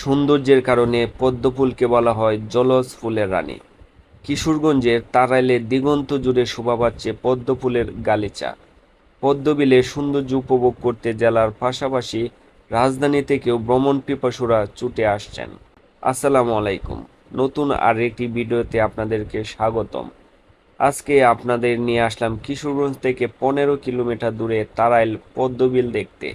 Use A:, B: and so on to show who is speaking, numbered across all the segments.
A: সৌন্দর্যের কারণে পদ্মফুলকে বলা হয় জলজ ফুলের রানী। কিশোরগঞ্জের তারাইলে দিগন্ত জুড়ে শোভা পাচ্ছে পদ্মফুলের গালিচা। পদ্মবিলে সৌন্দর্য উপভোগ করতে জেলার পাশাপাশি রাজধানী থেকেও ভ্রমণ পিপাসুরা ছুটে আসছেন। আসসালামু আলাইকুম। নতুন আর একটি ভিডিওতে আপনাদেরকে স্বাগতম। আজকে আপনাদের নিয়ে আসলাম কিশোরগঞ্জ থেকে পনেরো কিলোমিটার দূরে তারাইল পদ্মবিল দেখতে।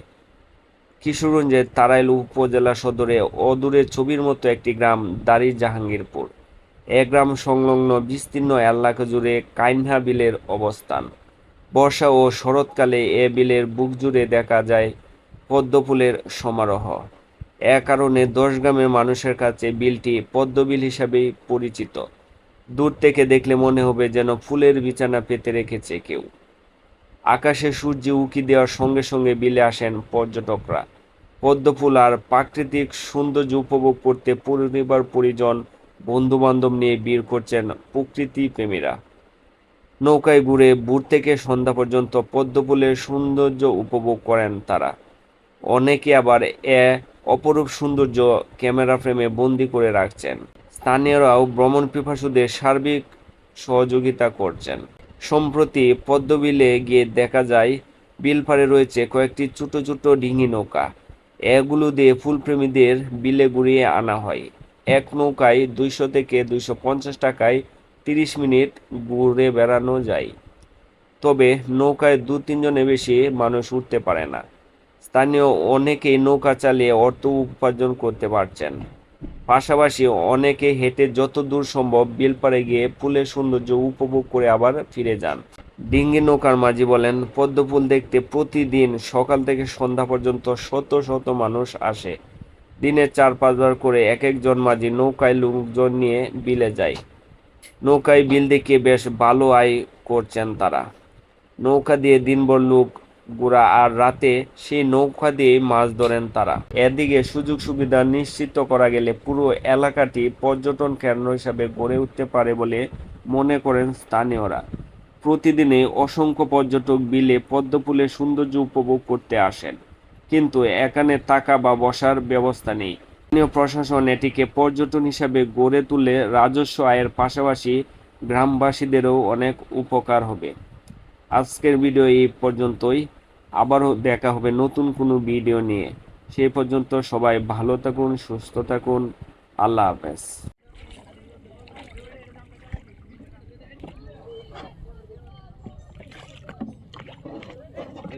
A: কিশোরগঞ্জের তারাইল উপজেলা সদরে অদূরে ছবির মতো একটি গ্রাম দাড়ি জাহাঙ্গীরপুর এ গ্রাম সংলগ্ন বিস্তীর্ণ এলাকা জুড়ে কাইনহা বিলের অবস্থান। বর্ষা ও শরৎকালে এ বিলের বুক জুড়ে দেখা যায় পদ্মফুলের সমারোহ। এ কারণে দশ গ্রামের মানুষের কাছে বিলটি পদ্মবিল হিসাবেই পরিচিত। দূর থেকে দেখলে মনে হবে যেন ফুলের বিছানা পেতে রেখেছে কেউ। আকাশে সূর্য উকি দেওয়ার সঙ্গে সঙ্গে বিলে আসেন পর্যটকরা। পদ্মফুল আর প্রাকৃতিক সৌন্দর্য উপভোগ করতে পরিবার পরিজন বন্ধু বান্ধব নিয়ে বীর করছেন প্রকৃতি প্রেমীরা। নৌকায় ঘুরে ভোর থেকে সন্ধ্যা পর্যন্ত পদ্মফুলের সৌন্দর্য উপভোগ করেন তারা। অনেকে আবার এ অপরূপ সৌন্দর্য ক্যামেরা ফ্রেমে বন্দি করে রাখছেন। স্থানীয়রাও ভ্রমণ পিপাসুদের সার্বিক সহযোগিতা করছেন। সম্প্রতি পদ্মবিলে গিয়ে দেখা যায় বিল পাড়ে রয়েছে কয়েকটি ছোট ছোট ডিঙি নৌকা। এগুলো দিয়ে ফুলপ্রেমীদের বিলে ঘুরিয়ে আনা হয়। এক নৌকায় দুইশো থেকে দুইশো পঞ্চাশ টাকায় তিরিশ মিনিট ঘুরে বেড়ানো যায়। তবে নৌকায় দু তিনজনের বেশি মানুষ উঠতে পারে না। স্থানীয় অনেকেই নৌকা চালিয়ে অর্থ উপার্জন করতে পারছেন। পাশাপাশি অনেকে হেঁটে যত দূর সম্ভব বিলপাড়ে গিয়ে ফুলের সৌন্দর্য উপভোগ করে আবার ফিরে যান। ডিঙ্গি নৌকার মাঝি বলেন, পদ্মফুল দেখতে প্রতিদিন সকাল থেকে সন্ধ্যা পর্যন্ত শত শত মানুষ আসে। দিনে চার পাঁচবার করে এক একজন মাঝি নৌকায় লোকজন নিয়ে বিলে যায়। নৌকায় বিল দেখিয়ে বেশ ভালো আয় করছেন তারা। নৌকা দিয়ে দিনভর লোক ঘোরা আর রাতে সেই নৌকা দিয়ে মাছ ধরেন তারা। এদিকে সুযোগ সুবিধা নিশ্চিত করা গেলে পুরো এলাকাটি পর্যটন কেন্দ্র হিসাবে গড়ে উঠতে পারে বলে মনে করেন স্থানীয়রা। প্রতিদিনে অসংখ্য পর্যটক বিলে পদ্মফুলের সৌন্দর্য উপভোগ করতে আসেন। কিন্তু এখানে থাকা বা বসার ব্যবস্থা নেই। স্থানীয় প্রশাসন এটিকে পর্যটন হিসাবে গড়ে তুলে রাজস্ব আয়ের পাশাপাশি গ্রামবাসীদেরও অনেক উপকার হবে। আজকের ভিডিও এই পর্যন্তই। আবারও দেখা হবে নতুন কোনো ভিডিও নিয়ে। সেই পর্যন্ত সবাই ভালো থাকুন, সুস্থ থাকুন। আল্লাহ হাফেজ।